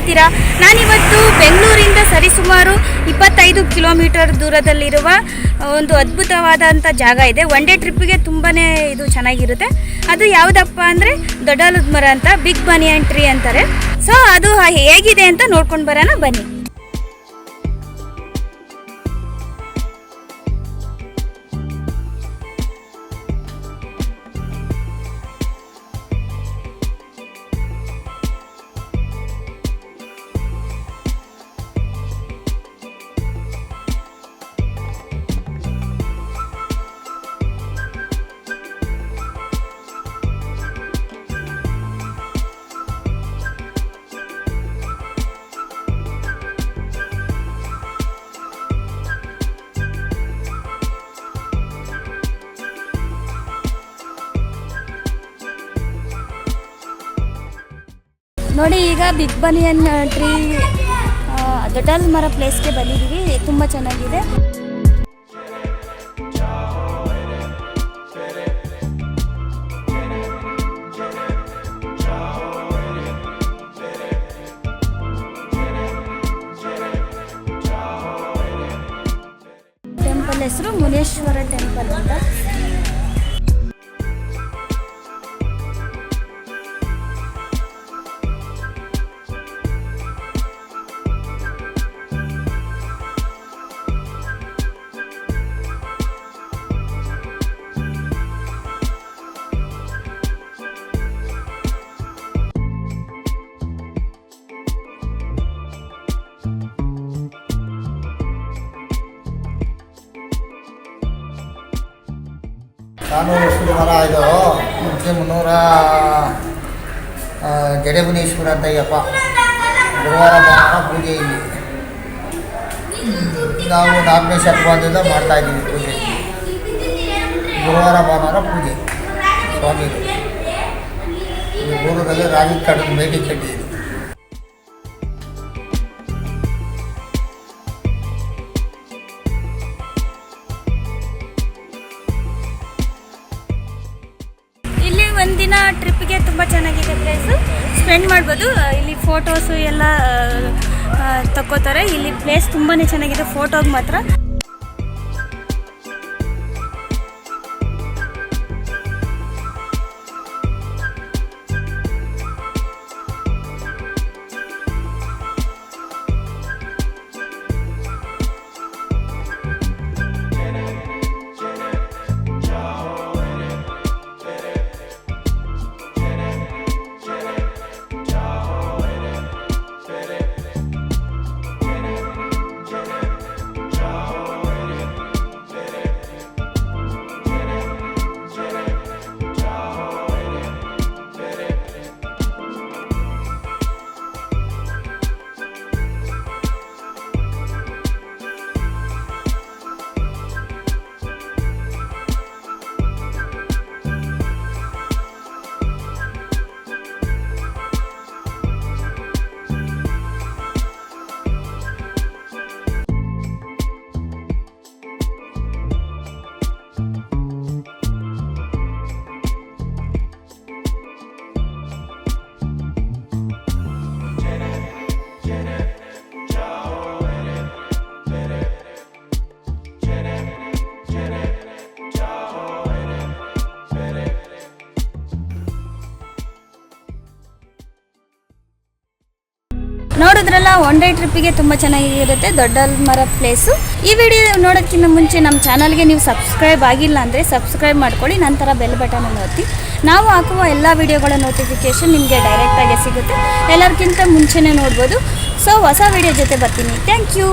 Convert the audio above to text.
ಹೇಗಿದ್ದೀರಾ ನಾನಿವತ್ತು ಬೆಂಗಳೂರಿಂದ ಸರಿಸುಮಾರು ಇಪ್ಪತ್ತೈದು ಕಿಲೋಮೀಟರ್ ದೂರದಲ್ಲಿರುವ ಒಂದು ಅದ್ಭುತವಾದಂಥ ಜಾಗ ಇದೆ. ಒನ್ ಡೇ ಟ್ರಿಪ್ಪಿಗೆ ತುಂಬಾ ಇದು ಚೆನ್ನಾಗಿರುತ್ತೆ. ಅದು ಯಾವುದಪ್ಪ ಅಂದರೆ ದೊಡ್ಡಲುದ್ಮರ ಮರ ಅಂತ ಬಿಗ್ ಬನಿಯನ್ ಟ್ರೀ ಅಂತಾರೆ. ಸೊ ಅದು ಹೇಗಿದೆ ಅಂತ ನೋಡ್ಕೊಂಡು ಬರೋಣ. ಬನ್ನಿ. ನೋಡಿ, ಈಗ ಬಿಗ್ ಬನಿಯನ್ ಟ್ರೀ ದೊಡ್ಡಲ್ ಮರ ಪ್ಲೇಸ್ಗೆ ಬಂದಿದ್ದೀವಿ. ತುಂಬ ಚೆನ್ನಾಗಿದೆ. ಟೆಂಪಲ್ ಹೆಸರು ಮುನೇಶ್ವರ ಟೆಂಪಲ್ ಅಂತ. ನಾನ್ನೂರು ವರ್ಷದ ಮರ ಇದು ಮುಂಚೆ ಮುನ್ನೂರ ಜಡೆಬುನೇಶ್ವರ ಅಂತ ಅಯ್ಯಪ್ಪ, ಗುರುವಾರ ಭಾನುವಾರ ಪೂಜೆ ಇಲ್ಲಿ. ನಾವು ನಾಲ್ಕನೇ ಶತಮಾನದಿಂದ ಮಾಡ್ತಾ ಇದ್ದೀವಿ ಪೂಜೆ. ಗುರುವಾರ ಭಾನುವಾರ ಪೂಜೆ. ಸ್ವಾಮಿ ಇದು ರಾಜಿ ರಾಗಿ ಕಡದ ಮೇಟಿ ಕಡ್ಡಿ ಟ್ರಿಪ್ಗೆ ತುಂಬ ಚೆನ್ನಾಗಿದೆ ಪ್ಲೇಸು ಸ್ಪೆಂಡ್ ಮಾಡ್ಬೋದು. ಇಲ್ಲಿ ಫೋಟೋಸು ಎಲ್ಲ ಆ, ತಕ್ಕೋತಾರೆ. ಇಲ್ಲಿ ಪ್ಲೇಸ್ ತುಂಬಾ ಚೆನ್ನಾಗಿದೆ ಫೋಟೋಗೆ ಮಾತ್ರ. ನೋಡಿದ್ರಲ್ಲ ಒನ್ ಡೇ ಟ್ರಿಪ್ಪಿಗೆ ತುಂಬ ಚೆನ್ನಾಗಿರುತ್ತೆ ದೊಡ್ಡ ಮರ ಪ್ಲೇಸು ಈ ವಿಡಿಯೋ ನೋಡೋಕ್ಕಿಂತ ಮುಂಚೆ ನಮ್ಮ ಚಾನಲ್ಗೆ ನೀವು ಸಬ್ಸ್ಕ್ರೈಬ್ ಆಗಿಲ್ಲ ಅಂದರೆ ಸಬ್ಸ್ಕ್ರೈಬ್ ಮಾಡ್ಕೊಳ್ಳಿ, ನಂತರ ಬೆಲ್ ಬಟನ್ ಒತ್ತಿ. ನಾವು ಹಾಕುವ ಎಲ್ಲ ವಿಡಿಯೋಗಳ ನೋಟಿಫಿಕೇಶನ್ ನಿಮಗೆ ಡೈರೆಕ್ಟಾಗಿ ಸಿಗುತ್ತೆ. ಎಲ್ಲರಿಗಿಂತ ಮುಂಚೆನೇ ನೋಡ್ಬೋದು. ಸೊ ಹೊಸ ವಿಡಿಯೋ ಜೊತೆ ಬರ್ತೀನಿ. Thank you